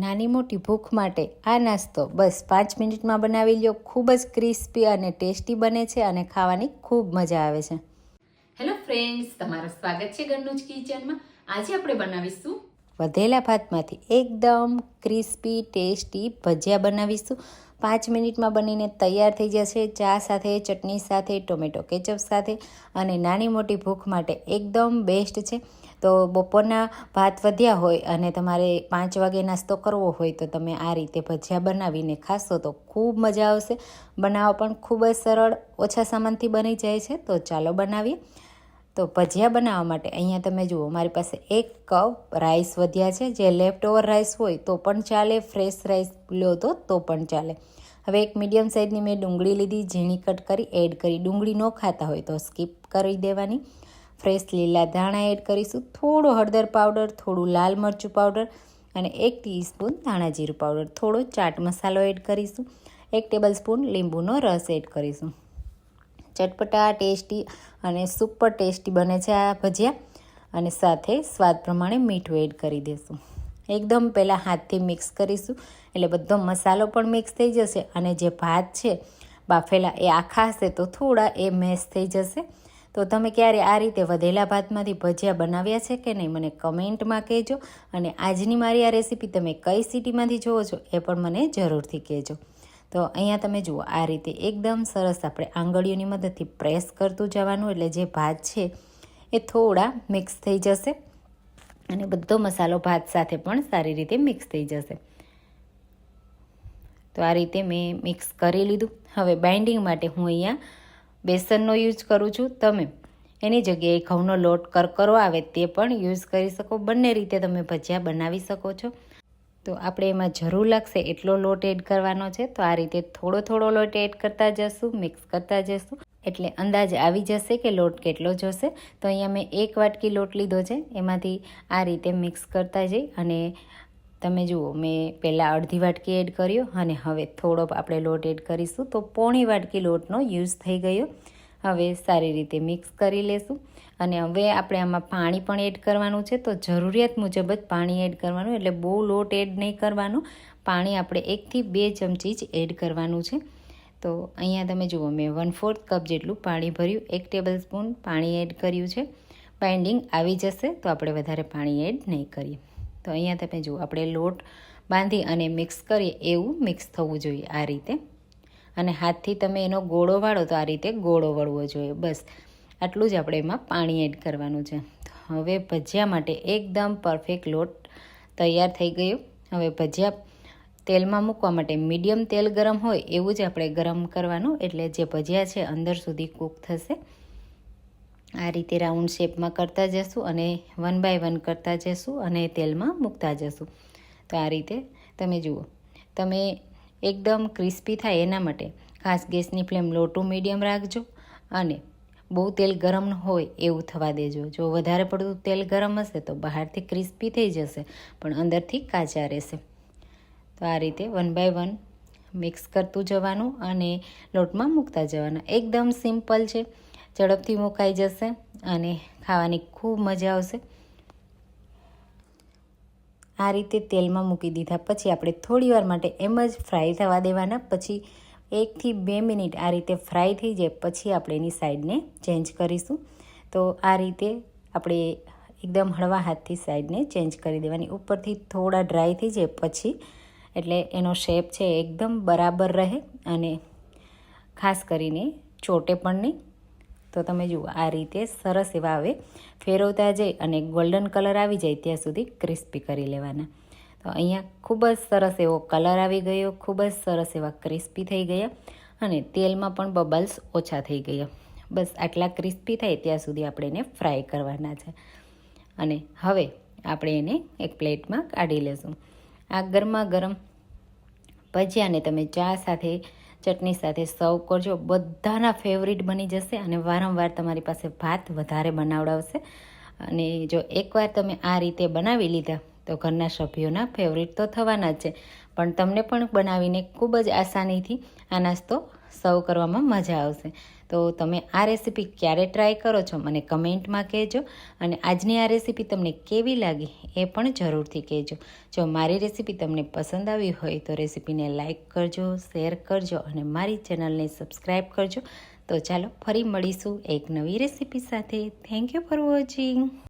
નાની મોટી ભૂખ માટે આ નાસ્તો બસ પાંચ મિનિટમાં બનાવી લ્યો. ખૂબ જ ક્રિસ્પી અને ટેસ્ટી બને છે અને ખાવાની ખૂબ મજા આવે છે. હેલો ફ્રેન્ડ્સ તમારું સ્વાગત છે ગન્નુજ કિચનમાં. આજે આપણે બનાવીશું વધેલા ભાતમાંથી એકદમ ક્રિસ્પી ટેસ્ટી ભજીયા બનાવીશું. પાંચ મિનિટમાં બનીને તૈયાર થઈ જશે ચા સાથે, ચટણી સાથે, ટોમેટો કેચઅપ સાથે અને નાની મોટી ભૂખ માટે એકદમ બેસ્ટ છે. તો બપોરના ભાત વધ્યા હોય અને તમારે પાંચ વાગે નાસ્તો કરવો હોય તો તમે આ રીતે ભજીયા બનાવીને ખાશો તો ખૂબ મજા આવશે. બનાવવા પણ ખૂબ જ સરળ, ઓછા સામાનથી બની જાય છે. તો ચાલો બનાવીએ. તો ભજીયા બનાવવા માટે અહીંયા તમે જુઓ, મારી પાસે એક કપ રાઈસ વધ્યા છે. જે લેફ્ટ ઓવર રાઈસ હોય તો પણ ચાલે ફ્રેશ રાઈસ લો તો તો પણ ચાલે. હવે એક મીડિયમ સાઇઝની મેં ડુંગળી લીધી, ઝીણી કટ કરી એડ કરી. ડુંગળી ન ખાતા હોય તો સ્કીપ કરી દેવાની. ફ્રેશ લીલા ધાણા એડ કરીશું. થોડો હળદર પાવડર થોડું લાલ મરચું પાવડર અને એક ટીસ્પૂન ધાણા જીરું પાવડર થોડો ચાટ મસાલો એડ કરીશું. એક ટેબલ સ્પૂન લીંબુનો રસ એડ કરીશું. ચટપટા, ટેસ્ટી અને સુપર ટેસ્ટી બને છે આ ભજીયા. અને સાથે સ્વાદ પ્રમાણે મીઠું એડ કરી દઈશું એકદમ પહેલાં હાથથી મિક્સ કરીશું, એટલે બધો મસાલો પણ મિક્સ થઈ જશે અને જે ભાત છે, બાફેલા એ આખા હશે તો થોડા એ મેશ થઈ જશે. તો તમે ક્યારે આ રીતે વધેલા ભાતમાંથી ભજીયા બનાવ્યા છે કે નહીં, મને કમેન્ટમાં કહેજો. અને આજની મારી આ રેસીપી તમે કઈ સિટીમાંથી જોવો છો એ પણ મને જરૂરથી કહેજો. તો અહીંયા તમે જુઓ, આ રીતે એકદમ સરસ આપણે આંગળીઓની મદદથી પ્રેસ કરતું જવાનું, એટલે જે ભાત છે એ થોડા મિક્સ થઈ જશે અને બધો મસાલો ભાત સાથે પણ સારી રીતે મિક્સ થઈ જશે. તો આ રીતે મેં મિક્સ કરી લીધું. હવે બાઇન્ડિંગ માટે હું અહીંયા બેસનનો યુઝ કરું છું. તમે એની જગ્યાએ ઘઉંનો લોટ કરકરો આવે તે પણ યુઝ કરી શકો. બંને રીતે તમે ભજીયા બનાવી શકો છો. તો આપણે એમાં જરૂર લાગશે એટલો લોટ એડ કરવાનો છે. તો આ રીતે થોડો થોડો લોટ એડ કરતા જશું મિક્સ કરતા જશું. એટલે અંદાજ આવી જશે કે લોટ કેટલો જોશે. તો અહીંયા મેં એક વાટકી લોટ લીધો છે. એમાંથી આ રીતે મિક્સ કરતા જઈ અને તમે જુઓ, મેં પહેલાં અડધી વાટકી એડ કર્યો અને હવે થોડો આપણે લોટ એડ કરીશું. તો પોણી વાટકી લોટનો યુઝ થઈ ગયો. હવે સારી રીતે મિક્સ કરી લેશું. અને હવે આપણે આમાં પાણી પણ એડ કરવાનું છે. તો જરૂરિયાત મુજબ જ પાણી એડ કરવાનું, એટલે બહુ લોટ એડ નહીં કરવાનું. પાણી આપણે એકથી બે ચમચી જ એડ કરવાનું છે. તો અહીંયા તમે જુઓ, મેં વન ફોર્થ કપ જેટલું પાણી ભર્યું. એક ટેબલ સ્પૂન પાણી એડ કર્યું છે. બાઇન્ડિંગ આવી જશે, તો આપણે વધારે પાણી એડ નહીં કરીએ. તો અહીંયા તમે જુઓ, આપણે લોટ બાંધી અને મિક્સ કરીએ, એવું મિક્સ થવું જોઈએ આ રીતે. અને હાથથી તમે એનો ગોળો વાળો તો આ રીતે ગોળો વળવો જોઈએ. બસ, આટલું જ આપણે એમાં પાણી એડ કરવાનું છે. હવે ભજીયા માટે એકદમ પરફેક્ટ લોટ તૈયાર થઈ ગયો. હવે ભજીયા તેલમાં મૂકવા માટે મીડિયમ તેલ ગરમ હોય એવું જ આપણે ગરમ કરવાનું, એટલે જે ભજીયા છે અંદર સુધી કૂક થશે. આ રીતે રાઉન્ડ શેપમાં કરતા જશું અને વન બાય વન કરતા જશું અને તેલમાં મૂકતા જશું. તો આ રીતે તમે જુઓ. તમે એકદમ ક્રિસ્પી થાય એના માટે. ખાસ ગેસની ફ્લેમ લો ટુ મીડિયમ રાખજો અને બહુ તેલ ગરમ હોય એવું થવા દેજો. જો વધારે પડતું તેલ ગરમ હશે તો બહારથી ક્રિસ્પી થઈ જશે, પણ અંદરથી કાચા રહેશે. તો આ રીતે વન બાય વન મિક્સ કરતું જવાનું અને લોટમાં મૂકતા જવાના. એકદમ સિમ્પલ છે. ઝડપથી મુકાઈ જશે અને ખાવાની ખૂબ મજા આવશે. આ રીતે તેલમાં મૂકી દીધા પછી આપણે થોડી વાર માટે એમ જ ફ્રાય થવા દેવાના. પછી એકથી બે મિનિટ આ રીતે ફ્રાય થઈ જાય પછી આપણે એની સાઈડને ચેન્જ કરીશું. તો આ રીતે આપણે એકદમ હળવા હાથથી સાઈડને ચેન્જ કરી દેવાની. ઉપરથી થોડા ડ્રાય થઈ જાય પછી એટલે એનો શેપ છે એકદમ બરાબર રહે અને ખાસ કરીને ચોટે પણ નહીં. તો તમે જુઓ, આ રીતે સરસ એવા હવે ફેરવતા જઈ અને ગોલ્ડન કલર આવી જાય ત્યાં સુધી ક્રિસ્પી કરી લેવાના. તો અહીંયા ખૂબ જ સરસ એવો કલર આવી ગયો, ખૂબ જ સરસ એવા ક્રિસ્પી થઈ ગયા અને તેલમાં પણ બબલ્સ ઓછા થઈ ગયા. બસ આટલા ક્રિસ્પી થાય ત્યાં સુધી આપણે એને ફ્રાય કરવાના છે. અને હવે આપણે એને એક પ્લેટમાં કાઢી લેશું. આ ગરમા ગરમ ભજીયાને તમે ચા સાથે ચટણી સાથે સર્વ કરજો. બધાના ફેવરિટ બની જશે અને વારંવાર તમારી પાસે ભાત વધારે બનાવડાવશે. અને જો એકવાર તમે આ રીતે બનાવી લીધા, તો ઘરના સભ્યોના ફેવરિટ તો થવાના જ છે. પણ તમને પણ બનાવીને ખૂબ જ આસાનીથી આ નાસ્તો સર્વ કરવામાં મજા આવશે. તો તમે આ રેસીપી ક્યારે ટ્રાય કરો છો મને કમેન્ટમાં કહેજો અને આજની આ રેસીપી તમને કેવી લાગી એ પણ જરૂરથી કહેજો. જો મારી રેસીપી તમને પસંદ આવી હોય તો રેસીપીને લાઇક કરજો, શેર કરજો અને મારી ચેનલને સબસ્ક્રાઈબ કરજો. તો ચાલો ફરી મળીશું એક નવી રેસીપી સાથે. Thank you for watching